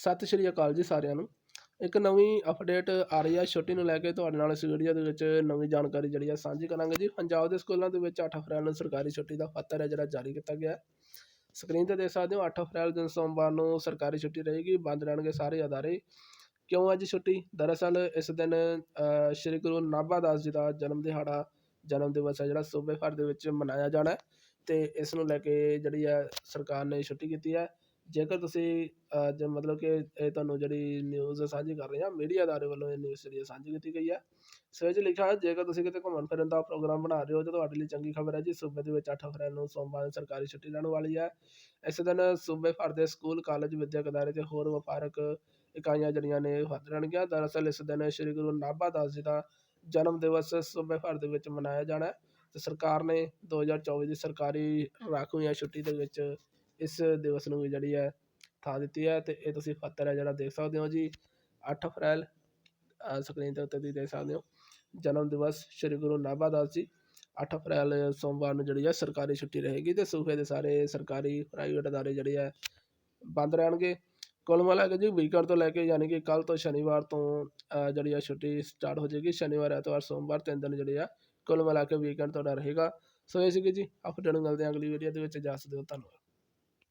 ਸਤਿ ਸ਼੍ਰੀ ਅਕਾਲ ਜੀ ਸਾਰਿਆਂ ਨੂੰ। ਇੱਕ ਨਵੀਂ ਅਪਡੇਟ ਆ ਰਹੀ ਹੈ ਛੁੱਟੀ ਨੂੰ ਲੈ ਕੇ ਤੁਹਾਡੇ ਨਾਲ ਇਸ ਵੀਡੀਓ ਦੇ ਵਿੱਚ ਨਵੀਂ ਜਾਣਕਾਰੀ ਜਿਹੜੀ ਆ ਸਾਂਝੀ ਕਰਾਂਗੇ ਜੀ। ਪੰਜਾਬ ਦੇ ਸਕੂਲਾਂ ਦੇ ਵਿੱਚ 8 ਅਪ੍ਰੈਲ ਨੂੰ ਸਰਕਾਰੀ ਛੁੱਟੀ ਦਾ ਪੱਤਰ ਹੈ ਜਿਹੜਾ ਜਾਰੀ ਕੀਤਾ ਗਿਆ। ਸਕਰੀਨ ਤੇ ਦੇਖ ਸਕਦੇ ਹੋ 8 ਅਪ੍ਰੈਲ ਦਿਨ ਸੋਮਵਾਰ ਨੂੰ ਸਰਕਾਰੀ ਛੁੱਟੀ ਰਹੇਗੀ, ਬੰਦ ਰਹਿਣਗੇ ਸਾਰੇ ਅਦਾਰੇ। ਕਿਉਂ ਅੱਜ ਛੁੱਟੀ? ਦਰਅਸਲ ਇਸ ਦਿਨ ਸ਼੍ਰੀ ਗੁਰੂ ਨਾਭਾ ਦਾਸ ਜੀ ਦਾ ਜਨਮ ਦਿਹਾੜਾ, ਜਨਮ ਦਿਵਸ ਹੈ ਜਿਹੜਾ ਸੂਬੇ ਭਰ ਦੇ ਵਿੱਚ ਮਨਾਇਆ ਜਾਣਾ ਹੈ। ਤੇ ਇਸ ਨੂੰ ਲੈ ਕੇ ਜਿਹੜੀ ਹੈ ਸਰਕਾਰ ਨੇ ਛੁੱਟੀ ਕੀਤੀ ਹੈ। ਜੇਕਰ ਤੁਸੀਂ ਜ ਮਤਲਬ ਕਿ ਇਹ ਤੁਹਾਨੂੰ ਜਿਹੜੀ ਨਿਊਜ਼ ਸਾਂਝੀ ਕਰ ਰਹੇ ਹਾਂ ਮੀਡੀਆ ਅਦਾਰੇ ਵੱਲੋਂ ਇਹ ਨਿਊਜ਼ ਜਿਹੜੀ ਹੈ ਸਾਂਝੀ ਕੀਤੀ ਗਈ ਹੈ ਸੋ ਇਹ 'ਚ ਲਿਖਿਆ ਹੈ ਜੇਕਰ ਤੁਸੀਂ ਕਿਤੇ ਘੁੰਮਣ ਫਿਰਨ ਦਾ ਪ੍ਰੋਗਰਾਮ ਬਣਾ ਰਹੇ ਹੋ, ਤਾਂ ਤੁਹਾਡੇ ਲਈ ਚੰਗੀ ਖਬਰ ਹੈ ਜੀ, ਸੂਬੇ ਦੇ ਵਿੱਚ 8 ਅਪ੍ਰੈਲ ਨੂੰ ਸੋਮਵਾਰ ਨੂੰ ਸਰਕਾਰੀ ਛੁੱਟੀ ਰਹਿਣ ਵਾਲੀ ਹੈ ਇਸ ਦਿਨ ਸੂਬੇ ਭਰ ਦੇ ਸਕੂਲ ਕਾਲਜ ਵਿਦਿਅਕ ਅਦਾਰੇ ਤੇ ਹੋਰ ਵਪਾਰਕ ਇਕਾਈਆਂ ਜਿਹੜੀਆਂ ਨੇ ਉਹ ਬੰਦ ਰਹਿਣਗੀਆਂ। ਦਰਅਸਲ ਇਸ ਦਿਨ ਸ਼੍ਰੀ ਗੁਰੂ ਨਾਭਾ ਦਾਸ ਜੀ ਦਾ ਜਨਮ ਦਿਵਸ ਸੂਬੇ ਭਰ ਦੇ ਵਿੱਚ ਮਨਾਇਆ ਜਾਣਾ ਹੈ ਤੇ ਸਰਕਾਰ ਨੇ 2024 ਦੀ ਸਰਕਾਰੀ ਰਾਖਵੀਂ ਛੁੱਟੀ ਦੇ ਵਿੱਚ ਇਸ ਦਿਵਸ ਨੂੰ ਵੀ ਜਿਹੜੀ ਹੈ ਥਾਂ ਦਿੱਤੀ ਹੈ ਅਤੇ ਇਹ ਤੁਸੀਂ ਪੱਤਰ ਹੈ ਜਿਹੜਾ ਦੇਖ ਸਕਦੇ ਹੋ ਜੀ, ਅੱਠ ਅਪ੍ਰੈਲ ਸਕਰੀਨ ਦੇ ਉੱਤੇ ਤੁਸੀਂ ਦੇਖ ਸਕਦੇ ਹੋ, ਜਨਮ ਦਿਵਸ ਸ਼੍ਰੀ ਗੁਰੂ ਨਾਭਾ ਦਾਸ ਜੀ 8 ਅਪ੍ਰੈਲ ਸੋਮਵਾਰ ਨੂੰ ਜਿਹੜੀ ਹੈ ਸਰਕਾਰੀ ਛੁੱਟੀ ਰਹੇਗੀ ਤੇ ਸੂਬੇ ਦੇ ਸਾਰੇ ਸਰਕਾਰੀ ਪ੍ਰਾਈਵੇਟ ਅਦਾਰੇ ਜਿਹੜੇ ਹੈ ਬੰਦ ਰਹਿਣਗੇ। ਕੁੱਲ ਮਿਲਾ ਕੇ ਜੀ ਵੀਕਐਂਡ ਤੋਂ ਲੈ ਕੇ ਯਾਨੀ ਕਿ ਕੱਲ ਤੋਂ ਸ਼ਨੀਵਾਰ ਤੋਂ ਜਿਹੜੀ ਆ ਛੁੱਟੀ ਸਟਾਰਟ ਹੋ ਜਾਏਗੀ, ਸ਼ਨੀਵਾਰ, ਐਤਵਾਰ, ਸੋਮਵਾਰ ਤਿੰਨ ਦਿਨ ਜਿਹੜੇ ਆ ਕੁੱਲ ਮਿਲਾ ਕੇ ਵੀਕਐਂਡ ਤੁਹਾਡਾ ਰਹੇਗਾ। ਸੋ ਇਹ ਸੀਗੀ ਜੀ ਅਪਡੇਟ ਮਿਲਦੇ ਹਾਂ ਅਗਲੀ ਵੀਡੀਓ ਦੇ ਵਿੱਚ, ਜਾ ਸਕਦੇ ਹੋ ਧੰਨਵਾਦ।